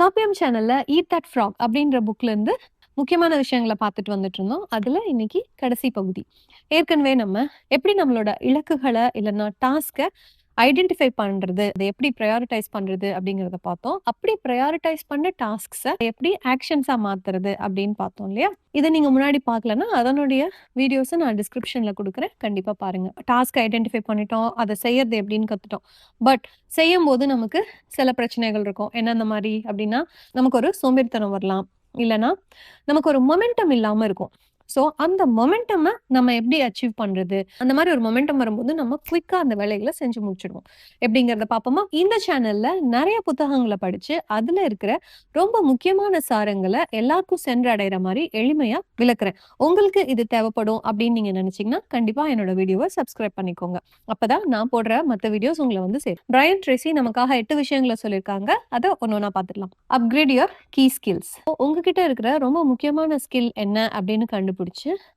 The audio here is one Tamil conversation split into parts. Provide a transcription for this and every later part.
காப்பியம் சேனல்ல ஈட் தட் ஃப்ராக் அப்படின்ற புக்ல இருந்து முக்கியமான விஷயங்களை பார்த்துட்டு வந்துட்டு இருந்தோம். அதுல இன்னைக்கு கடைசி பகுதி. ஏற்கனவே நம்ம எப்படி நம்மளோட இலக்குகளை இல்லன்னா டாஸ்க்க ஐடென்டிஃபை பண்றது, அதை எப்படி ப்ரையாரிட்டைஸ் பண்றது அப்படிங்கிறத பார்த்தோம். அப்படி ப்ரையாரிட்டைஸ் பண்ண டாஸ்க்ஸ எப்படி ஆக்ஷன்ஸா மாத்துறது அப்படின்னு பார்த்தோம் இல்லையா? இதை நீங்க முன்னாடி பார்க்கலன்னா, அதனுடைய வீடியோஸை நான் டிஸ்கிரிப்ஷன்ல கொடுக்குறேன் கண்டிப்பா பாருங்க. டாஸ்க் ஐடென்டிஃபை பண்ணிட்டோம். அதை செய்யறது எப்படின்னு கத்துட்டோம். பட் செய்யும் போது நமக்கு சில பிரச்சனைகள் இருக்கும். என்னென்ன மாதிரி அப்படின்னா, நமக்கு ஒரு சோம்பேறித்தனம் வரலாம். இல்லைன்னா நமக்கு ஒரு மொமெண்டம் இல்லாம இருக்கும். ஸோ அந்த மொமெண்டமை நம்ம எப்படி அச்சீவ் பண்றது? அந்த மாதிரி ஒரு மொமெண்டம் வரும்போது நம்ம குயிக்கா அந்த வேலைகளை செஞ்சு முடிச்சிடுவோம் எப்படிங்கிறத பார்ப்போமா? இந்த சேனல்ல நிறைய புத்தகங்கள படிச்சு, அதுல இருக்கிற ரொம்ப முக்கியமான சாரங்களை எல்லாருக்கும் சென்றடைற மாதிரி எளிமையா விளக்குறேன். உங்களுக்கு இது தேவைப்படும் அப்படின்னு நீங்க நினைச்சீங்கன்னா, கண்டிப்பா என்னோட வீடியோவை சப்ஸ்கிரைப் பண்ணிக்கோங்க. அப்பதான் நான் போடுற மத்த வீடியோஸ் உங்களை வந்து சேரும். பிரையன் ட்ரேசி நமக்காக எட்டு விஷயங்கள சொல்லியிருக்காங்க. அதை ஒண்ணு ஒண்ணா பார்த்துடலாம். Upgrade your key skills. உங்ககிட்ட இருக்கிற ரொம்ப முக்கியமான ஸ்கில் என்ன அப்படின்னு கண்டுபிடிச்சு,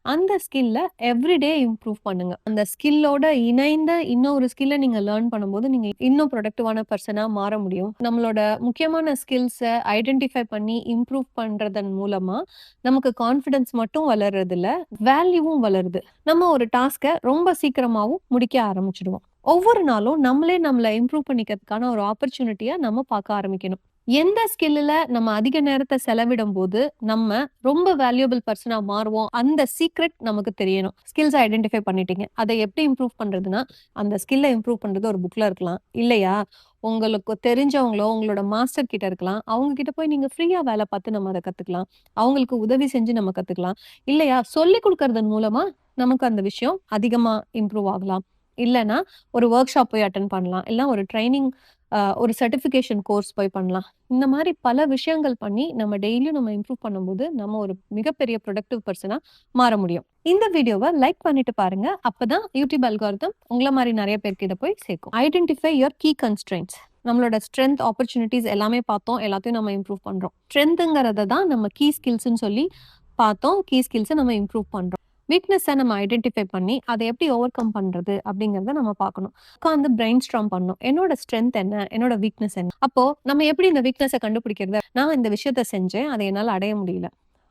அந்த ஸ்கில்ல எவ்ரிடே இம்ப்ரூவ் பண்ணுங்க. அந்த ஸ்கில்லோட இணைந்த இன்னொரு ஸ்கில்ல நீங்க லேர்ன் பண்ணும்போது, நீங்க இன்னும் ப்ரொடக்டிவான பர்சனா மாற முடியும். நம்மளோட முக்கியமான ஸ்கில்ஸை ஐடென்டிஃபை பண்ணி இம்ப்ரூவ் பண்றதன் மூலமா, நமக்கு கான்ஃபிடன்ஸ் மட்டும் வளர்றது இல்ல வேல்யூவும் வளருது. நம்ம ஒரு டாஸ்கை ரொம்ப சீக்கிரமாவும் முடிக்க ஆரம்பிச்சிடுவோம் ஒவ்வொரு நாளும் நம்மளே நம்மளை இம்ப்ரூவ் பண்ணிக்கிறதுக்கான ஒரு ஆப்பர்ச்சுனிட்டியா நம்ம பார்க்க ஆரம்பிக்கணும். எந்த ஸ்கில்லுல நம்ம அதிக நேரத்தை செலவிடும் போது நம்ம ரொம்ப வேல்யூபிள் பர்சனா மாறுவோம். அந்த சீக்ரெட் நமக்கு தெரியணும். ஸ்கில்ஸ் ஐடென்டிஃபை பண்ணிட்டீங்க. அதை எப்படி இம்ப்ரூவ் பண்றதுன்னா, அந்த ஸ்கில்ல இம்ப்ரூவ் பண்றது ஒரு புக்ல இருக்கலாம். இல்லையா, உங்களுக்கு தெரிஞ்சவங்களோ, உங்களோட மாஸ்டர் கிட்ட இருக்கலாம். அவங்க கிட்ட போய் நீங்க ஃப்ரீயா வேலை பார்த்து நம்ம அதை கத்துக்கலாம். அவங்களுக்கு உதவி செஞ்சு நம்ம கத்துக்கலாம். இல்லையா, சொல்லிக் கொடுக்கறதன் மூலமா நமக்கு அந்த விஷயம் அதிகமா இம்ப்ரூவ் ஆகலாம். இல்லைன்னா ஒரு ஒர்க் ஷாப் போய் அட்டன் பண்ணலாம். இல்லைன்னா ஒரு ட்ரைனிங் ஒரு சர்டிஃபிகேஷன் கோர்ஸ் போய் பண்ணலாம். இந்த மாதிரி பல விஷயங்கள் பண்ணி, நம்ம டெய்லியும் நம்ம இம்ப்ரூவ் பண்ணும்போது, நம்ம ஒரு மிகப்பெரிய ப்ரொடக்டிவ் பர்சனாக மாற முடியும். இந்த வீடியோவை லைக் பண்ணிட்டு பாருங்க. அப்பதான் யூடியூப் அல்காரதம் உங்களை மாதிரி நிறைய பேருக்கு இதை போய் சேர்க்கும். ஐடென்டிஃபை யுவர் கீ கன்ஸ்ட்ரென்ட்ஸ் நம்மளோட ஸ்ட்ரென்த் ஆப்பர்ச்சுனிட்டிஸ் எல்லாமே பார்த்தோம். எல்லாத்தையும் நம்ம இம்ப்ரூவ் பண்றோம். ஸ்ட்ரென்த்துங்கிறத தான் நம்ம கீ ஸ்கில்ஸ்ன்னு சொல்லி பார்த்தோம். கீ ஸ்கில்ஸை நம்ம இம்ப்ரூவ் பண்றோம். வீக்னஸை நம்ம ஐடென்டிஃபை பண்ணி, அதை எப்படி ஓவர் கம் பண்றது அப்படிங்கிறத நம்ம பார்க்கணும். உட்காந்து பிரெயின் ஸ்ட்ராங் பண்ணணும். என்னோட ஸ்ட்ரென்த் என்ன? என்னோட வீக்னஸ் என்ன? அப்போ நம்ம எப்படி இந்த வீக்னஸை கண்டுபிடிக்கிறது? நான் இந்த விஷயத்த செஞ்சேன். அதை என்னால் அடைய முடியல.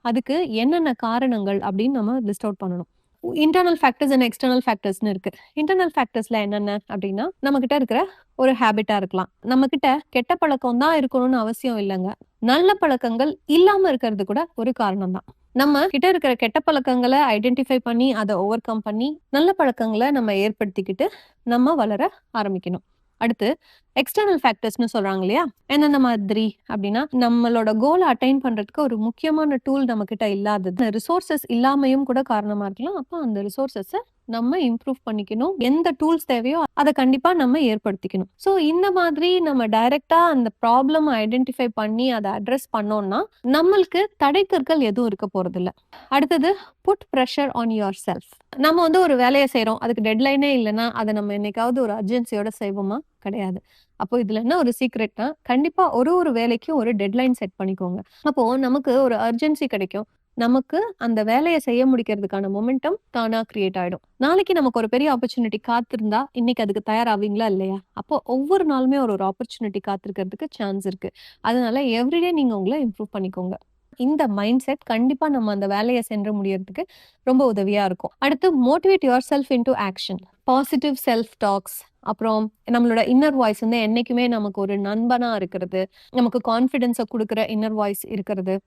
அதுக்கு என்னென்ன காரணங்கள் அப்படின்னு நம்ம லிஸ்ட் அவுட் பண்ணணும். இன்டர்னல் ஃபேக்டர்ஸ் அண்ட் எக்ஸ்டர்னல் ஃபேக்டர்ஸ்னு இருக்கு. இன்டர்னல் ஃபேக்டர்ஸ்ல என்னென்ன அப்படின்னா, நம்மகிட்ட இருக்கிற ஒரு ஹேபிட்டா இருக்கலாம். நம்மகிட்ட கெட்ட பழக்கம் தான் இருக்கணும்னு அவசியம் இல்லைங்க நல்ல பழக்கங்கள் இல்லாம இருக்கிறது கூட ஒரு காரணம் தான். நம்ம கிட்ட இருக்கிற கெட்ட பழக்கங்களை ஐடென்டிஃபை பண்ணி, அதை ஓவர் கம் பண்ணி, நல்ல பழக்கங்களை நம்ம ஏற்படுத்திக்கிட்டு, நம்ம வளர ஆரம்பிக்கணும். அடுத்து எக்ஸ்டர்னல் ஃபேக்டர்ஸ்னு சொல்றாங்க இல்லையா? எந்தெந்த மாதிரி அப்படின்னா, நம்மளோட கோலை அட்டைன் பண்றதுக்கு ஒரு முக்கியமான டூல் நம்மகிட்ட இல்லாதது. ரிசோர்சஸ் இல்லாமையும் கூட காரணமா இருக்கலாம். அப்ப அந்த ரிசோர்ஸஸ நம்ம இம்ப்ரூவ் பண்ணிக்கணும். எந்த டூல்ஸ் தேவையோ அதை கண்டிப்பா நம்ம ஏற்படுத்திக்கணும். ஸோ இந்த மாதிரி நம்ம டைரக்டா அந்த ப்ராப்ளம் ஐடென்டிஃபை பண்ணி அதை அட்ரஸ் பண்ணோம்னா, நம்மளுக்கு தடைக்கற்கள் எதுவும் இருக்க போறதில்ல. அடுத்தது put pressure on yourself. நம்ம வந்து ஒரு வேலையை செய்யறோம் அதுக்கு டெட்லைனே இல்லைன்னா அத நம்ம என்னைக்காவது ஒரு அர்ஜென்சியோட செய்வோமா? கிடையாது. அப்போ இதுல என்ன ஒரு சீக்ரெட்னா, கண்டிப்பா ஒரு ஒரு வேலைக்கும் ஒரு டெட்லைன் செட் பண்ணிக்கோங்க. அப்போ நமக்கு ஒரு அர்ஜென்சி கிடைக்கும். நமக்கு அந்த வேலையை செய்ய முடிக்கிறதுக்கான மொமெண்டம் தானா கிரியேட் ஆயிடும். நாளைக்கு நமக்கு ஒரு பெரிய ஆப்பர்ச்சுனிட்டி காத்திருந்தா, இன்னைக்கு அதுக்கு தயாராவீங்களா? இல்லையா? அப்போ ஒவ்வொரு நாளுமே ஒரு ஒரு ஆப்பர்ச்சுனிட்டி காத்திருக்கிறதுக்கு சான்ஸ் இருக்கு. அதனால எவ்ரிடே நீங்க உங்களை இம்ப்ரூவ் பண்ணிக்கோங்க. இந்த மைண்ட் செட் கண்டிப்பா நம்ம அந்த வேலையை சென்று முடியறதுக்கு ரொம்ப உதவியா இருக்கும். அடுத்து motivate yourself into action. Positive self talks. அப்புறம் நம்மளோட இன்னர் வாய்ஸ் வந்து என்னைக்குமே நமக்கு ஒரு நண்பனா இருக்கிறது. நமக்கு கான்ஃபிடென்ஸை கொடுக்குற இன்னர் வாய்ஸ் இருக்கிறது.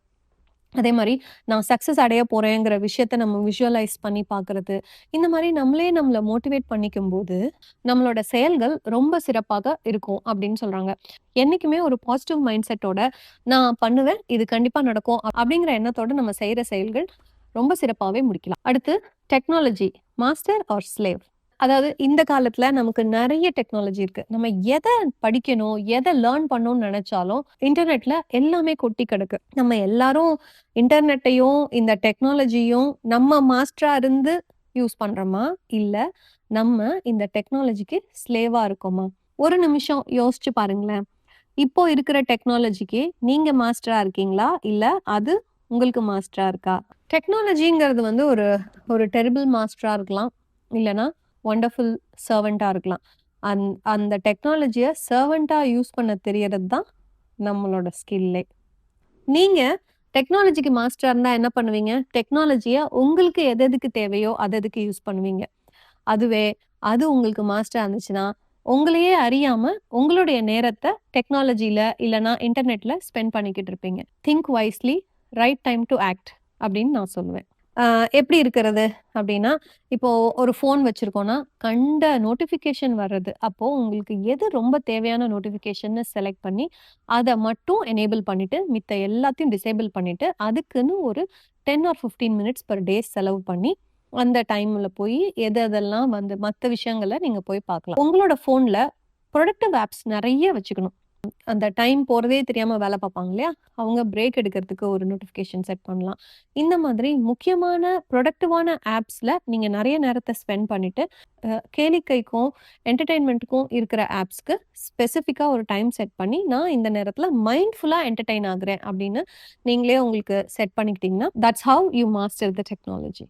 அதே மாதிரி நான் சக்சஸ் அடைய போறேங்கிற விஷயத்த நம்ம விஷுவலைஸ் பண்ணி பார்க்கறது. இந்த மாதிரி நம்மளே நம்மள மோட்டிவேட் பண்ணிக்கும்போது, நம்மளோட செயல்கள் ரொம்ப சிறப்பாக இருக்கும் அப்படின்னு சொல்றாங்க. என்னைக்குமே ஒரு பாசிட்டிவ் மைண்ட் செட்டோட நான் பண்ணுவேன். இது கண்டிப்பா நடக்கும். அப்படிங்கிற எண்ணத்தோட நம்ம செய்யற செயல்கள் ரொம்ப சிறப்பாகவே முடிக்கலாம். அடுத்து டெக்னாலஜி மாஸ்டர் ஆர் ஸ்லேவ். அதாவது இந்த காலத்துல நமக்கு நிறைய டெக்னாலஜி இருக்கு. நம்ம எதை படிக்கணும், எதை லேர்ன் பண்ணணும்னு நினைச்சாலும் இன்டர்நெட்ல எல்லாமே கொட்டி கிடக்கு. நம்ம எல்லாரும் இன்டர்நெட்டையும், இந்த டெக்னாலஜியும் நம்ம மாஸ்டரா இருந்து யூஸ் பண்றோமா? இல்ல நம்ம இந்த டெக்னாலஜிக்கு ஸ்லேவா இருக்கோமா? ஒரு நிமிஷம் யோசிச்சு பாருங்களேன். இப்போ இருக்கிற டெக்னாலஜிக்கு நீங்க மாஸ்டரா இருக்கீங்களா? இல்ல அது உங்களுக்கு மாஸ்டரா இருக்கா? டெக்னாலஜிங்கிறது வந்து ஒரு ஒரு டெரிபிள் மாஸ்டரா இருக்கலாம். இல்லைன்னா ஒண்டர்ஃபுல் சர்வெண்ட்டாக இருக்கலாம். அந் அந்த டெக்னாலஜியை சர்வெண்ட்டாக யூஸ் பண்ண தெரியறது தான் நம்மளோட ஸ்கில்லே. நீங்கள் டெக்னாலஜிக்கு மாஸ்டராக இருந்தால் என்ன பண்ணுவீங்க? டெக்னாலஜியை உங்களுக்கு எது எதுக்கு தேவையோ, அது எதுக்கு யூஸ் பண்ணுவீங்க. அதுவே அது உங்களுக்கு மாஸ்டராக இருந்துச்சுன்னா, உங்களையே அறியாமல் உங்களுடைய நேரத்தை டெக்னாலஜியில் இல்லைனா இன்டர்நெட்டில் ஸ்பெண்ட் பண்ணிக்கிட்டு இருப்பீங்க. Think wisely, right time to act அப்படின்னு நான் சொல்லுவேன். எப்படி இருக்கிறது அப்படின்னா, இப்போ ஒரு ஃபோன் வச்சிருக்கோம்னா, கண்ட நோட்டிஃபிகேஷன் வர்றது. அப்போ உங்களுக்கு எது ரொம்ப தேவையான நோட்டிஃபிகேஷன்னு செலக்ட் பண்ணி, அதை மட்டும் எனேபிள் பண்ணிட்டு, மித்த எல்லாத்தையும் டிசேபிள் பண்ணிட்டு, அதுக்குன்னு ஒரு 10 ஆர் 15 மினிட்ஸ் பர் டே செலவு பண்ணி, அந்த டைம்ல போய் எது அதெல்லாம் வந்து மற்ற விஷயங்கள நீங்க போய் பார்க்கலாம். உங்களோட ஃபோன்ல ப்ரொடக்டிவ் ஆப்ஸ் நிறைய வச்சுக்கணும். அந்த டைம் போறதே தெரியாம வேலை பார்ப்பாங்க இல்லையா? அவங்க பிரேக் எடுக்கிறதுக்கு ஒரு நோட்டிஃபிகேஷன் செட் பண்ணலாம். இந்த மாதிரி முக்கியமான ப்ரொடக்டிவான ஆப்ஸ்ல நீங்க நிறைய நேரத்தை ஸ்பெண்ட் பண்ணிட்டு, கேளிக்கைக்கும், என்டர்டைன்மெண்ட்டுக்கும் இருக்கிற ஆப்ஸ்க்கு ஸ்பெசிஃபிக்காக ஒரு டைம் செட் பண்ணி, நான் இந்த நேரத்தில் மைண்ட்ஃபுல்லாக என்டர்டெயின் ஆகுறேன் அப்படின்னு நீங்களே உங்களுக்கு set பண்ணிக்கிட்டீங்கன்னா, that's how you master the technology.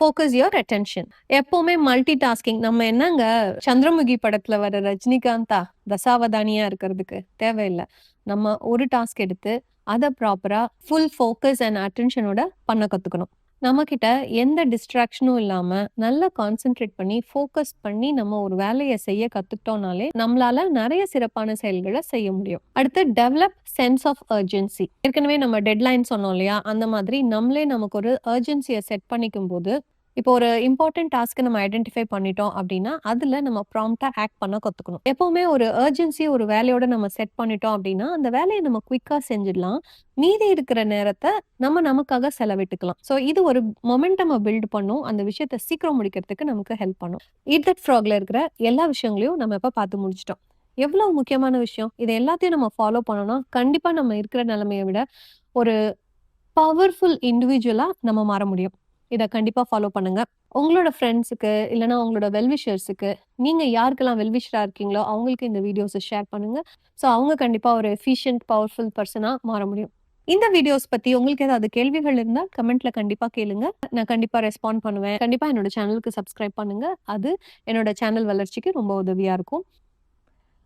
Focus your attention. எப்பவுமே மல்டி டாஸ்கிங் நம்ம என்னங்க சந்திரமுகி படத்துல வர ரஜினிகாந்தா? தசாவதானியா இருக்கிறதுக்கு? தேவையில்ல. நம்ம ஒரு டாஸ்க் எடுத்து, அதை ப்ராப்பரா ஃபுல் ஃபோக்கஸ் அண்ட் அட்டென்ஷனோட பண்ண கத்துக்கணும். நம்மக்கிட்ட எந்த டிஸ்ட்ராக்ஷனும் இல்லாம, நல்லா கான்சென்ட்ரேட் பண்ணி, ஃபோக்கஸ் பண்ணி நம்ம ஒரு வேலையை செய்ய கத்துக்கிட்டோம்னாலே, நம்மளால நிறைய சிறப்பான செயல்களை செய்ய முடியும். அடுத்து டெவலப் சென்ஸ் ஆஃப் அர்ஜென்சி. ஏற்கனவே நம்ம டெட்லைன் சொன்னோம் இல்லையா? அந்த மாதிரி நம்மளே நமக்கு ஒரு அர்ஜென்சியை செட் பண்ணிக்கும்போது, இப்போ ஒரு இம்பார்ட்டன்ட் டாஸ்க்கை நம்ம ஐடென்டிஃபை பண்ணிட்டோம் அப்படின்னா, அதுல நம்ம ப்ராம்ப்டா ஆக்ட் பண்ண கத்துக்கணும். எப்பவுமே ஒரு அர்ஜென்சி ஒரு வேலையோட நம்ம செட் பண்ணிட்டோம் அப்படின்னா, அந்த வேலையை நம்ம குயிக்கா செஞ்சிடலாம். மீதி இருக்கிற நேரத்தை நம்ம நமக்காக செலவிட்டுக்கலாம். ஸோ இது ஒரு மொமெண்டம பில்ட் பண்ணும். அந்த விஷயத்த சீக்கிரம் முடிக்கிறதுக்கு நமக்கு ஹெல்ப் பண்ணும். இட் தட் ஃப்ராக்ல இருக்கிற எல்லா விஷயங்களையும் நம்ம இப்ப பார்த்து முடிச்சிட்டோம் எவ்வளவு முக்கியமான விஷயம். இதை எல்லாத்தையும் நம்ம ஃபாலோ பண்ணோம்னா, கண்டிப்பா நம்ம இருக்கிற நிலைமையை விட ஒரு பவர்ஃபுல் இண்டிவிஜுவலா நம்ம மாற முடியும். இதை கண்டிப்பா ஃபாலோ பண்ணுங்க. உங்களோட ஃப்ரெண்ட்ஸுக்கு இல்லைன்னா உங்களோட வெல்விஷர்ஸுக்கு நீங்கள் நீங்க யாருக்கெல்லாம் வெல்விஷராக இருக்கீங்களோ, அவங்களுக்கு இந்த வீடியோஸை ஷேர் பண்ணுங்க. ஸோ அவங்க கண்டிப்பா ஒரு எஃபிஷியன்ட், பவர்ஃபுல் பர்சனாக மாற முடியும். இந்த வீடியோஸ் பத்தி உங்களுக்கு ஏதாவது கேள்விகள் இருந்தா கமெண்ட்ல கண்டிப்பா கேளுங்க. நான் கண்டிப்பா ரெஸ்பாண்ட் பண்ணுவேன். கண்டிப்பா என்னோட சேனலுக்கு சப்ஸ்கிரைப் பண்ணுங்க. அது என்னோட சேனல் வளர்ச்சிக்கு ரொம்ப உதவியா இருக்கும்.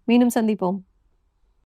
மீண்டும் சந்திப்போம்.